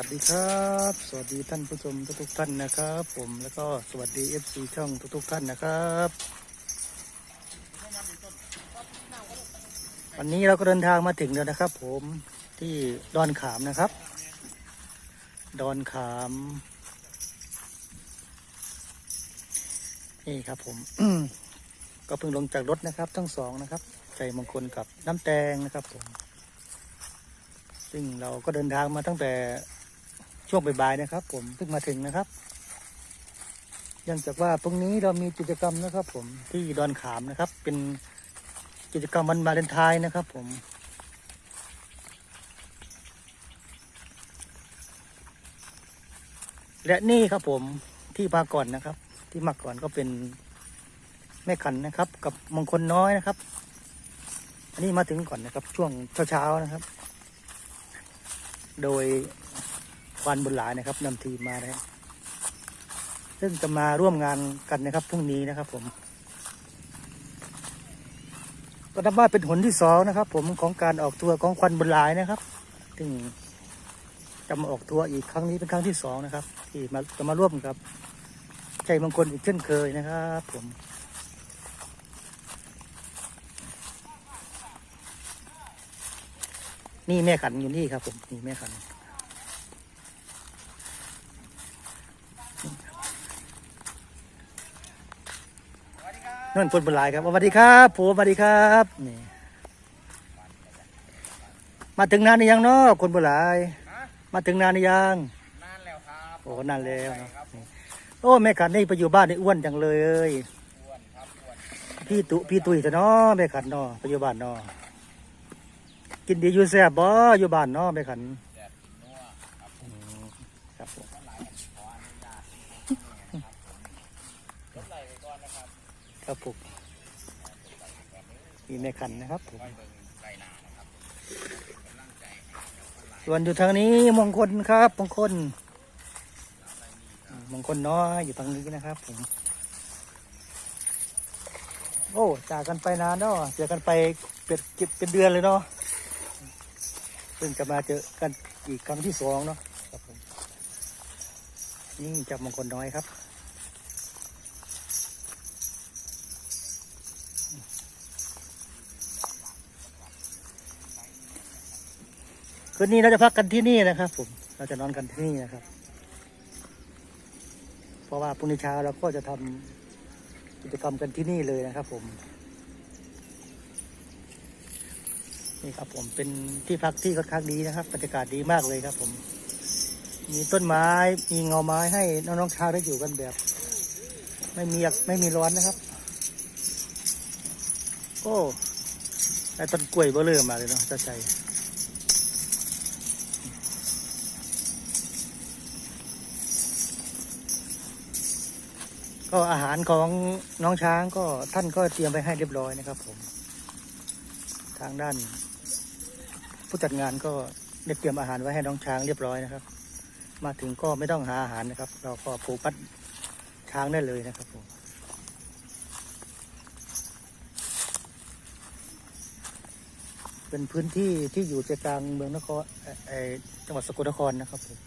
วัสดีครับ สวัสดีท่านผู้ชมทุกๆท่านนะครับ ผมแล้วก็สวัสดี FC ช่องทุกๆท่านนะครับ วันนี้เราก็เดินทางมาถึงแล้วนะครับ ผมที่ดอนขามนะครับ ดอนขามนี่ครับผมก็เพิ่งลงจากรถนะครับ ทั้งสองนะครับใจมงคลกับน้ำแตงนะครับผมซึ่งเราก็เดินทางมาตั้งแต่ ช่วงบ่ายๆนะครับ ผมเพิ่งมาถึงนะครับเนื่องจากว่าตรงนี้เรามีกิจกรรมนะครับ ผมที่ดอนขามนะครับ เป็นกิจกรรมวันวาเลนไทน์นะครับ ผมและนี่ครับผมที่มาก่อนนะครับ ที่มาก่อนก็เป็นแม่ขันนะครับ กับมงคลน้อยนะครับ อันนี้มาถึงก่อนนะครับ ช่วงเช้าๆนะครับ โดย ควันบุญหลายนะครับนำทีมมานะครับ ซึ่งจะมาร่วมงานกันนะครับพรุ่งนี้นะครับผมก็นับว่าเป็นหนที่สองนะครับ ผมของการออกทัวร์ของควันบุญหลายนะครับซึ่งจะมาออกทัวร์อีกครั้งนี้เป็นครั้งที่สองนะครับ ที่มาจะมาร่วมกับชัยมงคลอีกเช่นเคยนะครับ ผมนี่แม่ขันอยู่นี่ครับผมนี่แม่ขัน นั่นพลบุญหลายครับสวัสดีครับผมสวัสดีครับนี่มาถึงนานหรือยังเนาะคนบุญหลายฮะมาถึงนานหรือยังนานแล้วครับโอ้นานแล้วใช่นะครับผมโอ้แม่ขันนี่ไปอยู่บ้านนี่อ้วนจังเลยอ้วนครับอ้วนพี่ตุพี่ตุยจะเนาะแม่ขันเนาะไปอยู่บ้านเนาะกินดีอยู่แซ่บบ่อยู่บ้านเนาะแม่ขันแดดนัวครับอืมครับผม ครับผมมีแม่ขันนะครับผมไว้เบิ่งไกลหนนะครับกำลังใจให้กับคนหลายส่วนอยู่ทางนี้มงคลครับมงคลมงคลน้อยอยู่ทางนี้นะครับผมโอ้จากกันไปนานเนาะเจอกันไปเป็นเป็นเดือนเลยเนาะเพิ่งจะมาเจอกันอีกครั้งที่สองเนาะครับผมนี่จากมงคลน้อยครับ คืนนี้เราจะพักกันที่นี่นะครับ ผม เราจะนอนกันที่นี่นะครับ เพราะว่าพรุ่งนี้เช้าเราก็จะทำกิจกรรมกันที่นี่เลยนะครับ ผม นี่ครับผมเป็นที่พักที่ค่อนข้างดีนะครับบรรยากาศดีมากเลยครับ ผม มีต้นไม้มีเงาไม้ให้น้องๆชาวได้อยู่กันแบบ ไม่มีไม่มีร้อนนะครับโอ้ไอ้ต้นกล้วยเบอเริ่มมาเลยเนาะจ้าใจ ก็อาหารของน้องช้างก็ท่านก็เตรียมไปให้เรียบร้อยนะครับผม ทางด้าน ผู้จัดงานก็ได้เตรียมอาหารไว้ให้น้องช้างเรียบร้อยนะครับ มาถึงก็ไม่ต้องหาอาหารนะครับ เราก็ผูกพัดช้างได้เลยนะครับผมเป็นพื้นที่ที่อยู่ใจกลางเมืองนครจังหวัดสกลนครนะครับผม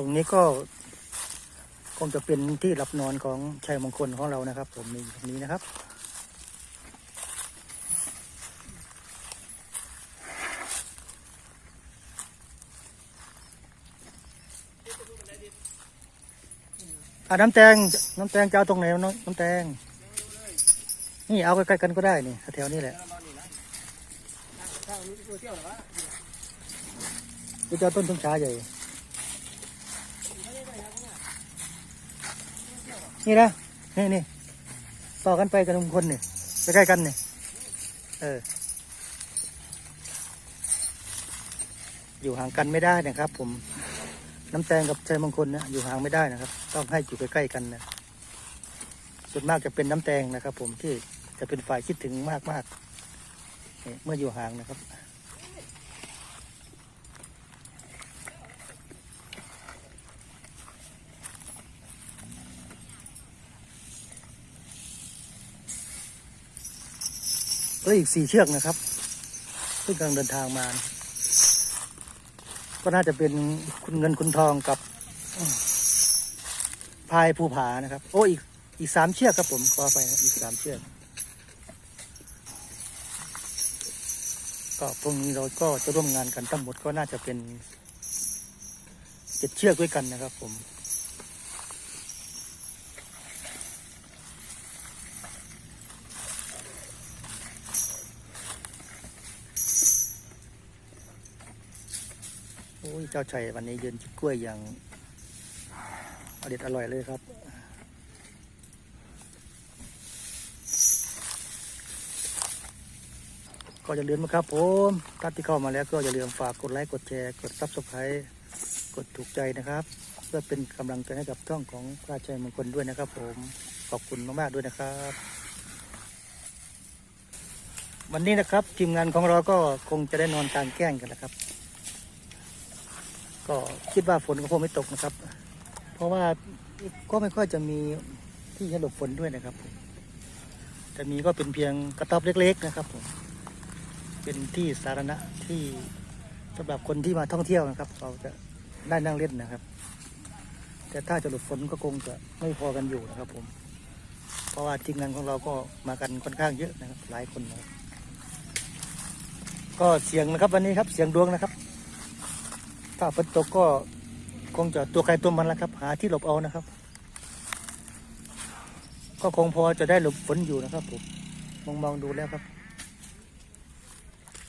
ตรงนี้ก็คงจะเป็นที่หลับนอนของชัยมงคลของเรานะครับ ผมมีตรงนี้นะครับ อ่าน้ำแตงน้ำแตงจะเอาตรงไหนน้องน้ำแตง นี่เอาใกล้ๆกันก็ได้นี่แถวนี้แหละจะเจอต้นทุ่งช้าใหญ่ นี่นะนี่นี่ต่อกันไปกับลุงคนนี่ยใกล้ๆกันเนี่ยเออ อยู่ห่างกันไม่ได้นะครับ ผมน้ำแตงกับชัยมงคลนะอยู่ห่างไม่ได้นะครับ ต้องให้อยู่ใกล้ๆกันนะส่วนมากจะเป็นน้ำแตงนะครับ ผมที่จะเป็นฝ่ายคิดถึงมากๆนี่เมื่ออยู่ห่างนะครับ ล้วอีกสี่เชือกนะครับซึ่งกำลังเดินทางมา ก็น่าจะเป็นคุณเงินคุณทองกับพายภูผานะครับ โอ้อีกอีกสามเชือกครับผมขอไปอีกสามเชือกก็พรุ่งนี้เราก็จะร่วมงานกันทั้งหมดก็น่าจะเป็นเจ็ดเชือกด้วยกันนะครับผม เจ้าชัยวันนี้ยืนจิบกล้วยอย่างอเด็ดอร่อยเลยครับ ก็อย่าลืมนะครับผมท่านที่เข้ามาแล้วก็อย่าลืมฝากกดไลค์กดแชร์กดซับสไครต์กดถูกใจนะครับ เพื่อเป็นกำลังใจให้กับช่องของพระชัยมงคลด้วยนะครับ ผมขอบคุณมากๆด้วยนะครับ วันนี้นะครับทีมงานของเราก็คงจะได้นอนกลางแก้งกันแล้วครับ ก็คิดว่าฝนก็คงไม่ตกนะครับ เพราะว่าก็ไม่ค่อยจะมีที่จะหลบฝนด้วยนะครับผมแต่มีก็เป็นเพียงกระต๊อบเล็ก ๆ นะครับผมเป็นที่สาธารณะที่สำหรับคนที่มาท่องเที่ยวนะครับเราจะได้นั่งเล่นนะครับ แต่ถ้าจะหลบฝนก็คงจะไม่พอกันอยู่นะครับ ผม เพราะว่าทีมงานของเราก็มากันค่อนข้างเยอะนะครับ หลายคนนะครับก็เสียงนะครับวันนี้ครับเสียงดวงนะครับ ถ้าฝนตกก็คงจะตัวใครตัวมันแล้วครับ หาที่หลบเอานะครับ ก็คงพอจะได้หลบฝนอยู่นะครับผมมองมองๆดูแล้วครับ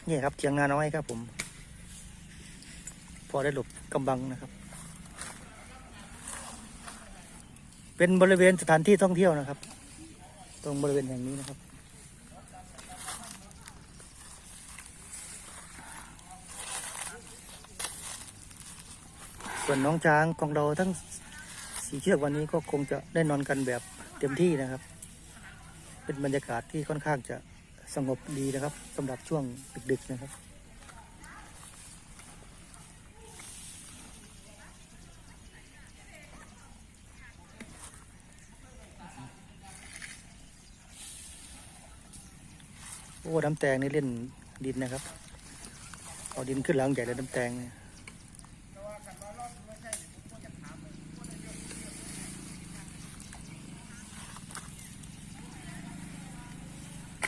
นี่ครับเทียงนาน้อยครับผม พอได้หลบกำบังนะครับ เป็นบริเวณสถานที่ท่องเที่ยวนะครับ ตรงบริเวณแห่งนี้นะครับ ส่วนน้องช้างของเราทั้งสีเชือกวันนี้ก็คงจะได้นอนกันแบบเต็มที่นะครับ เป็นบรรยากาศที่ค่อนข้างจะสงบดีนะครับสำหรับช่วงดึกๆนะครับโอ้น้ำแตงนี่เล่นดินนะครับ เอาดินขึ้นหลังใหญ่เลยน้ำแตงเนี่ย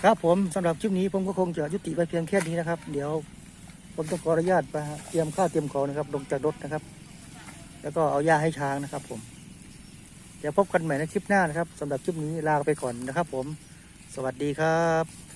ครับผมสำหรับคลิปนี้ผมก็คงจะยุติไปเพียงแค่นี้นะครับ เดี๋ยวผมต้องขออนุญาตไปเตรียมข้าวเตรียมของนะครับ ลงจากรถนะครับ แล้วก็เอาหญ้าให้ช้างนะครับผม เดี๋ยวพบกันใหม่ในคลิปหน้านะครับสำหรับคลิปนี้ลาไปก่อนนะครับ ผม สวัสดีครับ